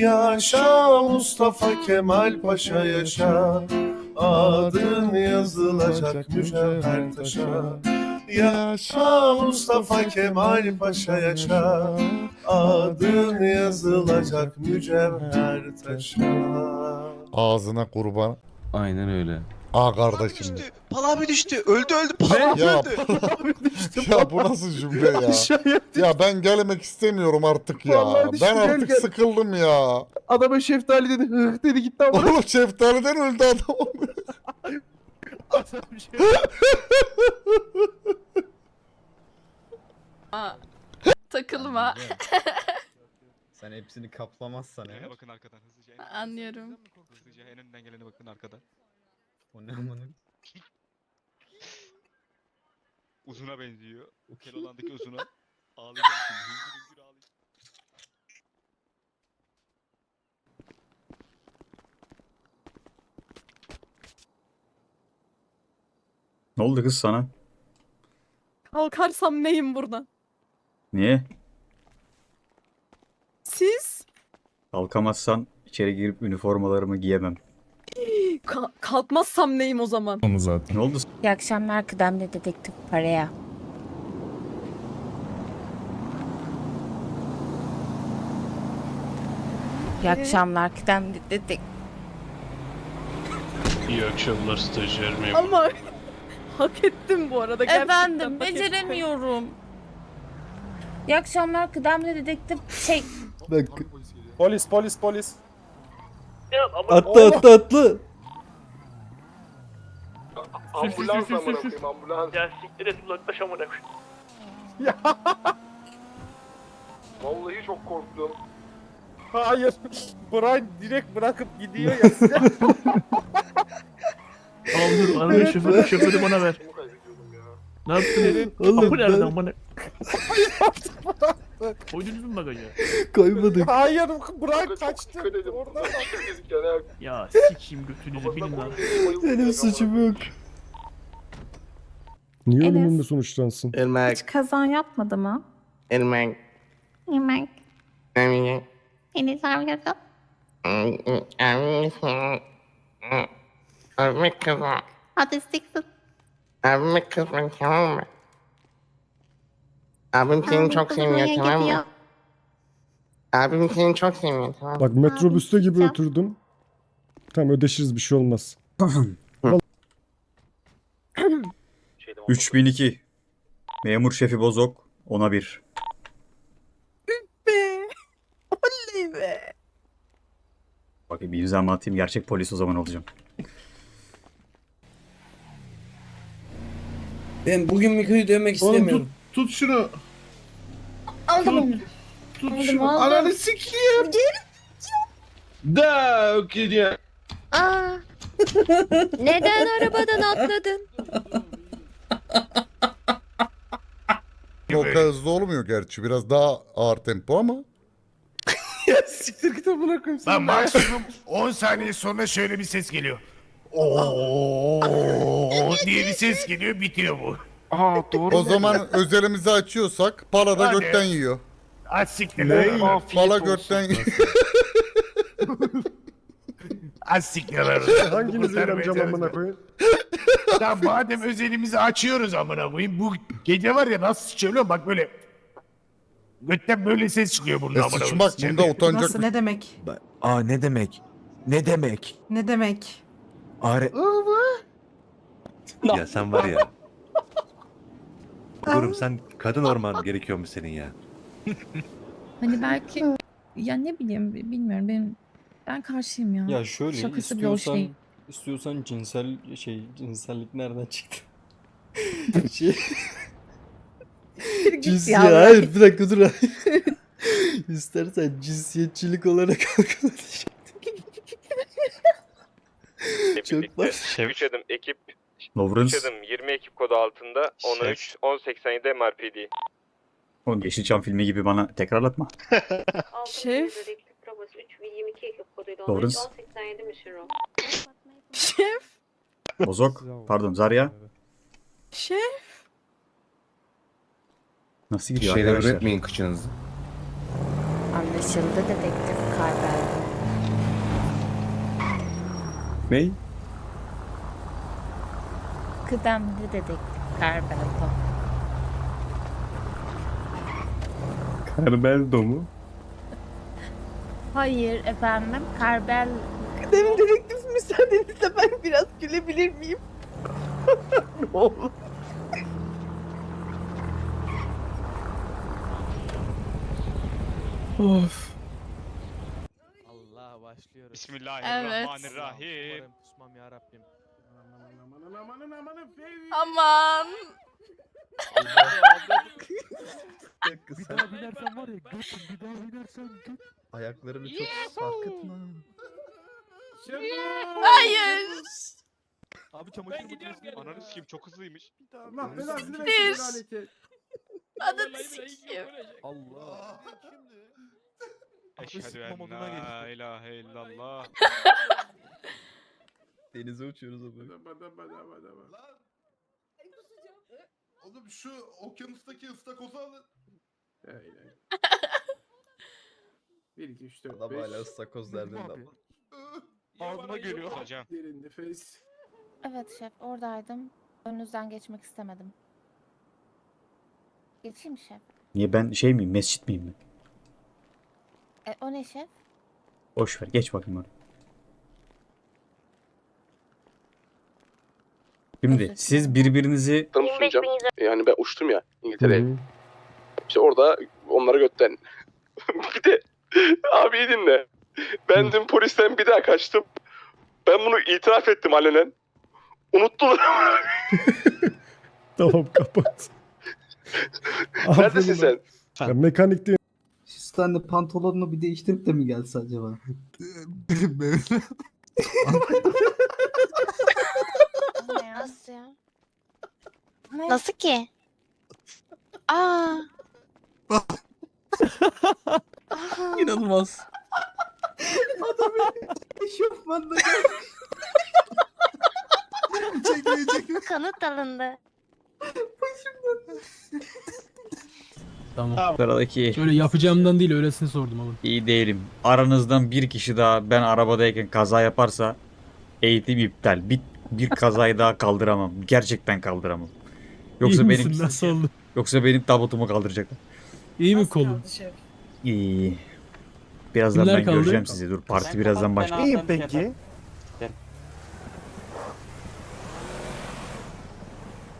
Yaşa Mustafa Kemal Paşa yaşa. Adın yazılacak mücevher taşa Yaşa Mustafa Kemal Paşa yaşa. Adın yazılacak mücevher taşa Ağzına kurban. Aynen öyle. Aa kardeşim. düştü. Pala abi düştü. Öldü öldü. Pala abi Ya, öldü. ya bu nasıl cümle ya? Ya ben gelmek istemiyorum artık ya. Vallahi düştü, Ben gel, artık gel. sıkıldım ya. Adama şeftali dedi hıh dedi gitti ama. Oğlum şeftaliden öldü adam. Takılma. Sen hepsini kaplamazsan eğer. bakın arkadan hızlıca. en- Anlıyorum. Hızlıca en önden gelene bakın arkadan. O ne amına? Uzuna benziyor. Keloğlan'daki uzuna. Ağlayacağım şimdi. Hüngür hüngür ağlayacağım. Ne oldu kız sana? Kalkarsam neyim buradan? Niye? Siz? Kalkamazsan içeri girip üniformalarımı giyemem. Ka- kalkmazsam neyim o zaman? Ne oldu? İyi akşamlar kıdemli dedektif paraya. İyi akşamlar kıdemli dedektif. İyi akşamlar stajyer memur. Ama hak ettim bu arada. Gerçekten Efendim hak ettim. beceremiyorum. İyi akşamlar kıdemli dedektif şey Polis polis polis. Atla atla atla. Ambulans amına koyayım ambulans. Ya siktir et uzaklaş amına koyayım. Vallahi çok korktum. Hayır. Brian direkt bırakıp gidiyor ya. Tamam dur arada şoförü, şoförü bana ver. Bunu kaybediyordum ya. Ne yaptın? Oğlum Kapı nereden ben bana? Koydunuz mu bagaja? koymadık. Hayır Brian kaçtı. Oradan Ya sikeyim götünüzü bilin lan. Benim suçum yok. Niye Enes. ölümümle sonuçlansın? Irmak. kazan yapmadı mı? Irmak. Yemek. Irmak. Enes amcası. Irmak kızım. Otistiksin. Abime kızım tamam mı? Abim seni çok seviyor tamam mı? Abim seni çok seviyor tamam mı? Bak metrobüste gibi gideceğim. oturdum. Tamam ödeşiriz bir şey olmaz. 3002. Memur şefi Bozok. Ona bir. Be. Oley be. Bakayım bir imzamı atayım. Gerçek polis o zaman olacağım. Ben bugün Miko'yu dövmek istemiyorum. Tut şunu. Aldım onu. Tut Aldım, aldım. sikeyim. Da okey Aa. Neden arabadan atladın? Hızlı olmuyor gerçi. Biraz daha ağır tempo ama. ya siktir git amına koyayım Lan maksimum 10 saniye sonra şöyle bir ses geliyor. Oo diye bir ses geliyor bitiyor bu. Aa doğru. O zaman özelimizi açıyorsak pala da Hadi. götten yiyor. Aç siktir Ne? lan. Afiyet Pala olsun. götten yiyor. Aç siktir lan. Hanginizi inanacağım amına koyayım? Lan madem özelimizi açıyoruz amına koyayım. Bu gece var ya nasıl sıçıyor biliyor musun? Bak böyle. Götten böyle ses çıkıyor burada E amına koyayım. sıçmak Sıçıyor. bunda utanacak. Nasıl ne demek? Aa ne demek? Ne demek? Ne demek? Are... Ya sen var ya. Durum sen kadın orman gerekiyor mu senin ya? Hani belki ya ne bileyim bilmiyorum benim ben karşıyım ya. Ya şöyle Şakası hoş istiyorsan değil. İstiyorsan cinsel şey cinsellik nereden çıktı? şey Cinsiyet hayır bir dakika dur. İstersen cinsiyetçilik olarak algıla. Çok Şef. 3 adım ekip. 3 Lawrence. adım 20 ekip kodu altında. 10 3 1087 MRPD. Oğlum Yeşilçam filmi gibi bana tekrarlatma. Şef. Lawrence. Şef. Bozok. Pardon Zarya. Şef. Nasıl gidiyor arkadaşlar? kıçınızı. Anlaşıldı dedektif Karbel. Ney? Kıdemli dedektif Karbel. Carmeldo mu? Hayır efendim Karbel Demin dedektif müsaadenizle ben biraz gülebilir miyim? ne olur. Of. Allah başlıyoruz. Bismillahirrahmanirrahim. Kusmam ya Rabbim. Amanın Fevzi. Aman. Bir daha binersen var ya götüm bir daha binersen göt. Ayaklarını çok sarkıtma. Hayır. Abi çamaşır makinesi Ananı sikeyim çok hızlıymış. Allah belasını Bir. versin laneti. Adını sikeyim. Allah. Eşhedü en moduna la geçti. ilahe illallah. Denize uçuyoruz abi. Bada bada bada bada bada. Oğlum şu okyanustaki ıstakozu alın. Aynen. 1 2 3 4 Adam 5. hala ıstakoz derdinde Abi. Ağzıma geliyor. Hocam. Derin nefes. Evet şef oradaydım. Önünüzden geçmek istemedim. Geçeyim şef. Niye ben şey miyim? Mescit miyim ben? E, o ne şef? Boş ver geç bakayım oraya. Şimdi siz birbirinizi sunacağım. Yani ben uçtum ya İngiltere'ye. İşte orada onlara götten. bir de abi iyi dinle. Ben dün polisten bir daha kaçtım. Ben bunu itiraf ettim alenen. Unuttular. Tamam kapat. Neredesin Aferin sen? lan. Ben mekanikteyim. Sen de pantolonunu bir değiştirip de mi gelse acaba? Nasıl ya? Nasıl ki? Aa. İnanılmaz. Eşofmanla Kanıt alındı. sıradaki Şöyle yapacağımdan değil öylesine sordum ama. iyi değilim. Aranızdan bir kişi daha ben arabadayken kaza yaparsa eğitim iptal. Bir, bir kazayı daha kaldıramam. Gerçekten kaldıramam. Yoksa İyi benim misin? Nasıl oldu? yoksa benim tabutumu kaldıracaklar. İyi mi kolun? İyi. Birazdan Kimler ben kaldı? göreceğim sizi. Dur parti birazdan başlıyor. İyiyim peki.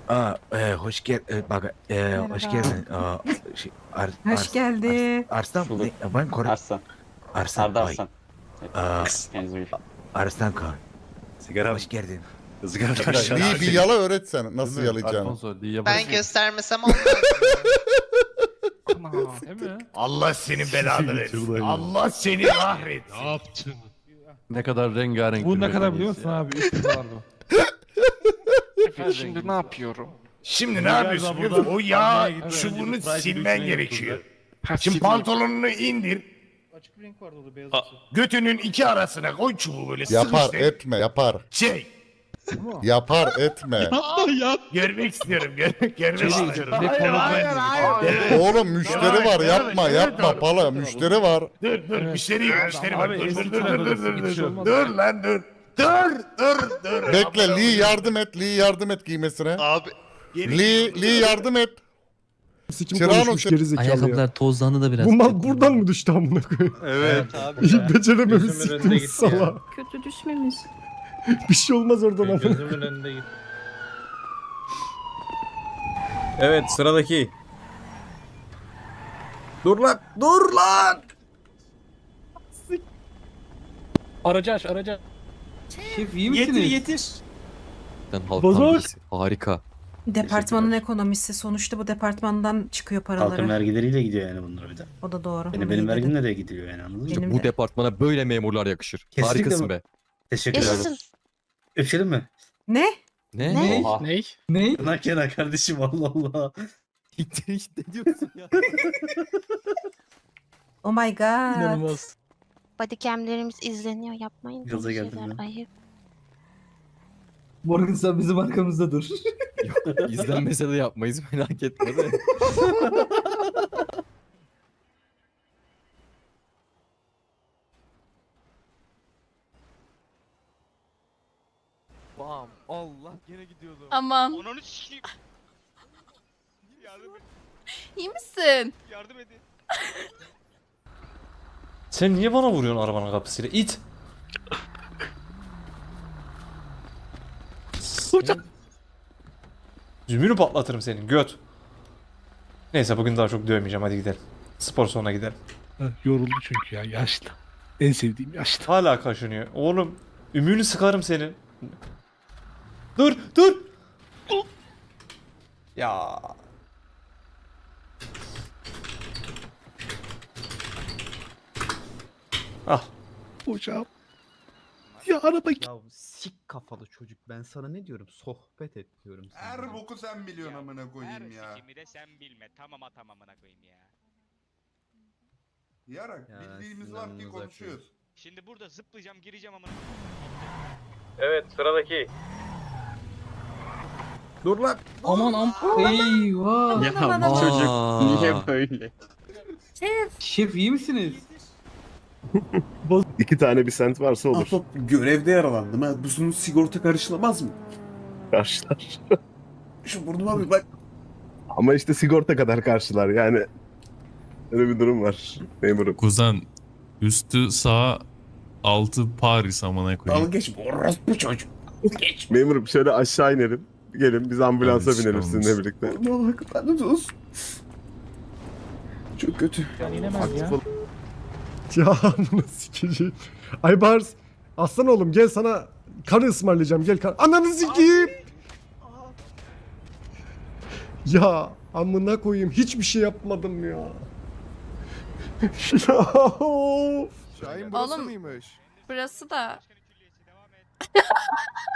Aa, e, hoş gel e, bak e, hoş geldin. Aa, şey, ar, Hoş geldi. Arslan ne, ben Kore Arslan. Arslan. Ay, Arslan. Aa, Kendinize Arslan Kan. Sigara Hoş geldin. Lee bir yala öğretsen nasıl yalayacağını. Ben göstermesem olmaz. Değil mi? Allah senin belanı versin. Allah seni kahretsin. Ne kadar rengarenk. Bu ne kadar biliyor musun abi? 3 dolar bu. Şimdi ne yapıyorum? Şimdi ne yapıyorsun? biliyor musun? O yağ çubuğunu silmen gerekiyor. Şimdi pantolonunu indir. Açık renk vardı orada beyaz. Götünün iki arasına koy çubuğu böyle Yapar sıkıştır. etme yapar. Şey. Yapar etme. Görmek istiyorum. Gör, görmek istiyorum. Hayır, hayır, hayır. Oğlum müşteri var yapma yapma pala müşteri var. Dur dur müşteri müşteri var. Abi, Dur dur dur dur dur dur dur. lan dur. Dur dur dur. Bekle Lee yardım et Lee yardım et giymesine. Abi. Lee Lee yardım et. Sikim Çırağın konuşmuş o- geri zekalı ya. tozlandı da biraz. Bu mal buradan mı düştü amına koyayım? Evet. İyi becerememiş siktiniz sala. Kötü düşmemiş. Bir şey olmaz oradan ama. önünde git. Evet sıradaki. Dur lan. Dur lan. Aracı aç aracı. Şef iyi misiniz? Yetir yetir. Bozok. Harika. Departmanın ekonomisi sonuçta bu departmandan çıkıyor paraları. vergileriyle gidiyor yani bunlar bir de. O da doğru. Yani onu benim iyi dedin. vergimle de gidiyor yani anladın mı? Benim de. departmana böyle memurlar yakışır. Kesinlikle Harikasın bu- be. Teşekkür ederim. Yaşasın. Öpüşelim mi? Ne? Ne? Ne? Ney? Ney? Kenar kenar kardeşim Allah Allah. ne diyorsun ya? Oh my god. İnanılmaz. Bodycamlerimiz izleniyor yapmayın. Gaza böyle geldim şeyler. Ayıp. Morgan sen bizim arkamızda dur. İzlenmese de yapmayız merak etme de. Bam. Allah gene gidiyordum. Aman. Ananı sikeyim. Yardım, İyi misin? yardım edin. Sen niye bana vuruyorsun arabanın kapısıyla? İt. Hocam. Zümrünü patlatırım senin göt. Neyse bugün daha çok dövmeyeceğim hadi gidelim. Spor salonuna gidelim. Yoruldu çünkü ya yaşlı. En sevdiğim yaşlı. Hala kaşınıyor. Oğlum ümüğünü sıkarım senin. Dur dur. Ya. Ah. Hocam. Ya araba Ya sik kafalı çocuk ben sana ne diyorum? Sohbet et diyorum sana. Her boku sen biliyorsun amına koyayım ya. sikimi de sen bilme. Tamam tamamına koyayım ya. Yarak Ya, bildiğimiz sizden var ki uzak konuşuyoruz. Şimdi burada zıplayacağım gireceğim amına. Evet sıradaki. Dur lan. Aman am. Eyvah. Ya bu çocuk Niye böyle? Şef. Şef iyi misiniz? İki tane bir sent varsa olur. görevde yaralandım ha. Bunun sigorta karşılamaz mı? Karşılar. Şu burnuma bir bak. Ama işte sigorta kadar karşılar yani. Öyle bir durum var. Memurum. Kuzen üstü sağ altı Paris amına koyayım. geç orospu çocuk. Geç. Memurum şöyle aşağı inelim. Gelin biz ambulansa Evet, binelim sizinle birlikte. Bak lanet olsun. Çok kötü. Aktif ol- Ya bunu sikeceğim. Ay Bars. Aslan oğlum gel sana karı ısmarlayacağım gel kar. Ananı sikeyim. Ya amına koyayım hiçbir şey yapmadım ya. ya of. Şahin burası Oğlum. mıymış? Burası da.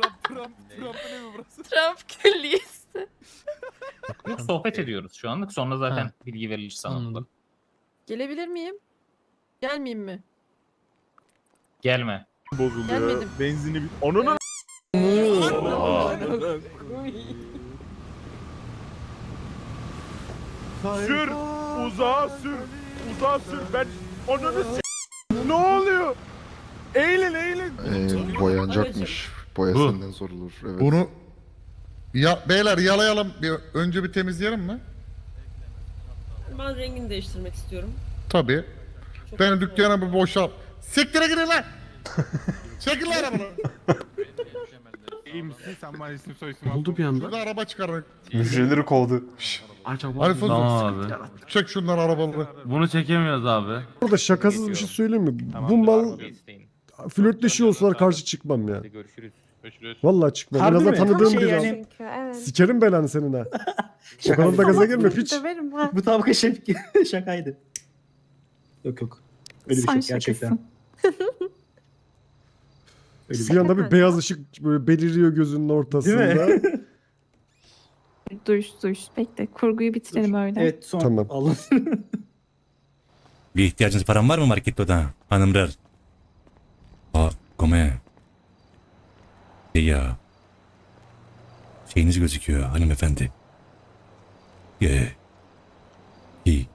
Trump, Trump, Trump'ın evi burası. Trump külliyesi. Yok sohbet ediyoruz şu anlık sonra zaten bilgi verilir sana. Gelebilir miyim? Gelmeyeyim mi? Gelme. Gelmedim. Benzini bir... Onun Sür! Uzağa sür! Uzağa sür! Ben s- Ne oluyor? Eğilin eğilin! Ee, boyanacakmış. Bu. senden zor olur. Evet. Bunu... Ya beyler yalayalım. Bir, önce bir temizleyelim mi? Ben rengini değiştirmek istiyorum. Tabii. Benim dükkanı bir boşalt. Siktire gidin lan! Çekil lan arabanı! İyi misin? Sen bana isim soy isim oldu bir anda? Şurada araba çıkarın. Müşterileri kovdu. Hadi Fuzu. abi. Çek şundan arabaları. Bunu çekemiyoruz abi. Burada şakasız bir şey söyleyeyim mi? Bu mal flörtleşiyor olsalar karşı çıkmam ya. Görüşürüz. Vallahi çıkmam. En azından tanıdığım biri. Çünkü evet. Sikerim belanı senin ha. O kadar da gaza gelme piç. Döverim ha. Bu tabi şef şakaydı. Yok yok. Öyle bir şey gerçekten. Bir anda bir beyaz ışık böyle beliriyor gözünün ortasında. Duş duş. Bekle kurguyu bitirelim öyle. Evet son. Tamam. Allah. Bir ihtiyacınız param var mı markette hanımlar? Aa, kome. Şey ya. Şeyiniz gözüküyor hanımefendi. Ye. Ki.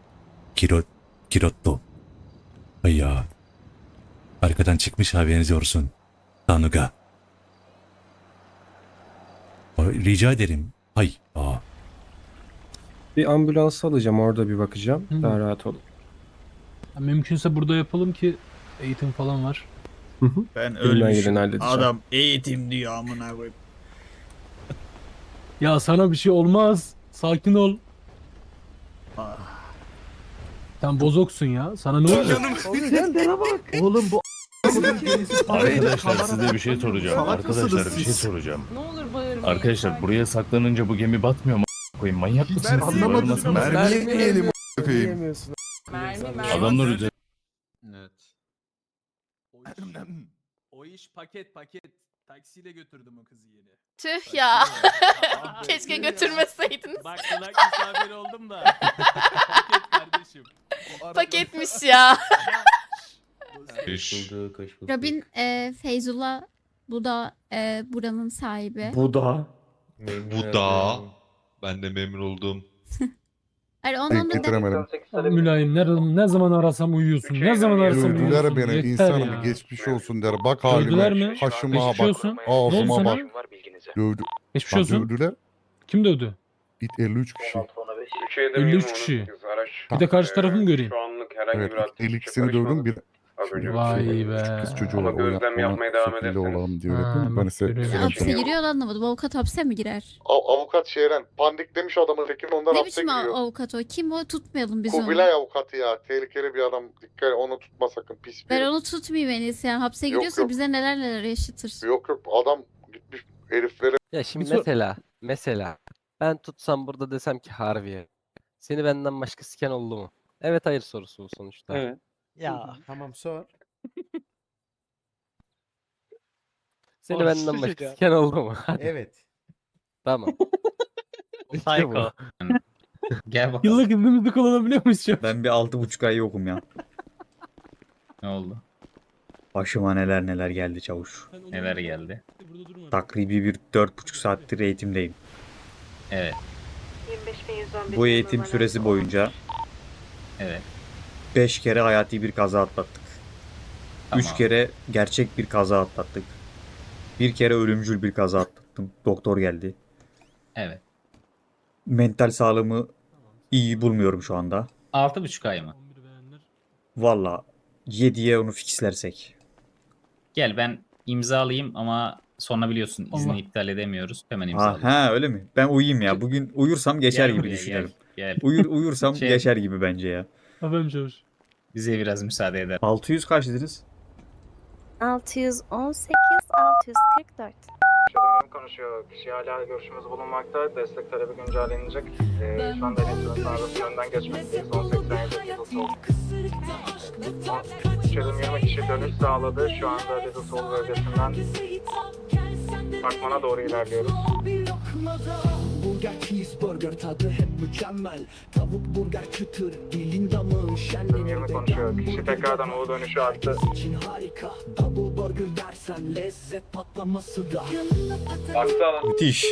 Kiro. Kirotto. Ay ya. Arkadan çıkmış haberiniz olsun. Tanuga. Rica ederim. Hay. Aa. Bir ambulans alacağım orada bir bakacağım. Daha rahat olun. Mümkünse burada yapalım ki eğitim falan var. Ben halledeceğim. Adam eğitim diyor amına koyayım. Ya sana bir şey olmaz. Sakin ol. Sen bozoksun ya. Sana ne oldu? Oğlum bu Arkadaşlar size bir şey soracağım. Arkadaşlar bir şey soracağım. Ne olur bağırmayın. Arkadaşlar buraya saklanınca bu gemi batmıyor mu? Koyayım manyak mısınız? Anlamadım. Nasıl- Mermi yemeyelim. Mermi, mermi. Adamlar üzerinde Evet. O iş paket paket. Taksiyle götürdüm o kızı yeni. Tüh ya. Keşke götürmeseydiniz. Bak kulak misafir oldum da. paket kardeşim. O arada- Paketmiş ya. Robin e, Feyzullah bu da e, buranın sahibi. Bu da. Bu da. Ben de memnun oldum. Hayır de- Mülayim ne, ne zaman arasam uyuyorsun. Ne zaman arasam Dövdüler uyuyorsun. beni. Yeter İnsanım ya. geçmiş olsun der. Bak Dövdüler halime. mi? Kaşıma Geçmiş bak. olsun. Ne oldu Ağzıma sana? bak. Dövdü. Geçmiş Bak olsun. dövdüler. Kim dövdü? İt 53 kişi. 53 kişi. Bir de karşı tarafı mı göreyim? Evet. El ikisini dövdüm. Bir Vay be. kız çocuğu var. O yapmaya devam ederseniz. olalım diye Ha, öğretmenim. Ben görüyorum. size hapse giriyor anlamadım. Avukat hapse mi girer? Av- Avukat Şeren. Pandiklemiş adamın tekini ondan Ne hapse biçim av- giriyor. avukat o? Kim o? Tutmayalım biz onu. Kubilay avukatı ya. Tehlikeli bir adam. Dikkat onu tutma sakın. Pis bir. Ben onu tutmayayım en iyisi. Yani hapse Yok, gidiyorsa yok. bize neler neler yaşatır. Yok yok adam gitmiş heriflere Ya şimdi mesela- mesela ben tutsam burada desem ki Harvey'e seni benden başka siken oldu mu? Evet hayır sorusu bu sonuçta. Evet. Ya Tamam sor. seni Oğlum, benden çocuk başka ya. siken oldu mu? Hadi Evet. tamam. İşte bu. Gel bak. Yıllık iznimizi kullanabiliyor muyuz şu an? Ben bir altı buçuk ay yokum ya. Ne oldu? Başıma neler neler geldi çavuş. Neler geldi? Takribi bir dört buçuk saattir eğitimdeyim. Evet. Bu eğitim süresi boyunca Evet. Beş kere hayati bir kaza atlattık. Üç Tamam. kere gerçek bir kaza atlattık. Bir kere ölümcül bir kaza atlattım. Doktor geldi. Evet. Mental sağlığımı iyi bulmuyorum şu anda. Altı buçuk ay mı? Valla 7'ye onu fixlersek. Gel ben imzalayayım ama sonra biliyorsun izni Allah. iptal edemiyoruz. Hemen Ha, imzalayayım. ha öyle mi? Ben uyuyayım ya. Bugün uyursam geçer Gel gibi buraya, düşünüyorum. Gel, gel. Uyur, uyursam Şey- geçer gibi bence ya. Efendim çavuş. Bize biraz müsaade eder. 600 kaç dediniz? 618 644. Şadımlarım konuşuyor. Kişi hala görüşümüz bulunmakta. Destek talebi güncellenecek. Ee, şu anda elektronik arası yönden geçmekteyiz. 1087 Lidl Sol. Şadım 20 kişi dönüş sağladı. Şu anda Lidl Sol bölgesinden Akman'a doğru ilerliyoruz. Burger cheeseburger tadı hep mükemmel. Tavuk burger çıtır dilin Şadım 20 konuşuyor. Kişi tekrardan U dönüşü attı. için harika. Double burger dersen lezzet patlaması da. Baktı alan. Müthiş.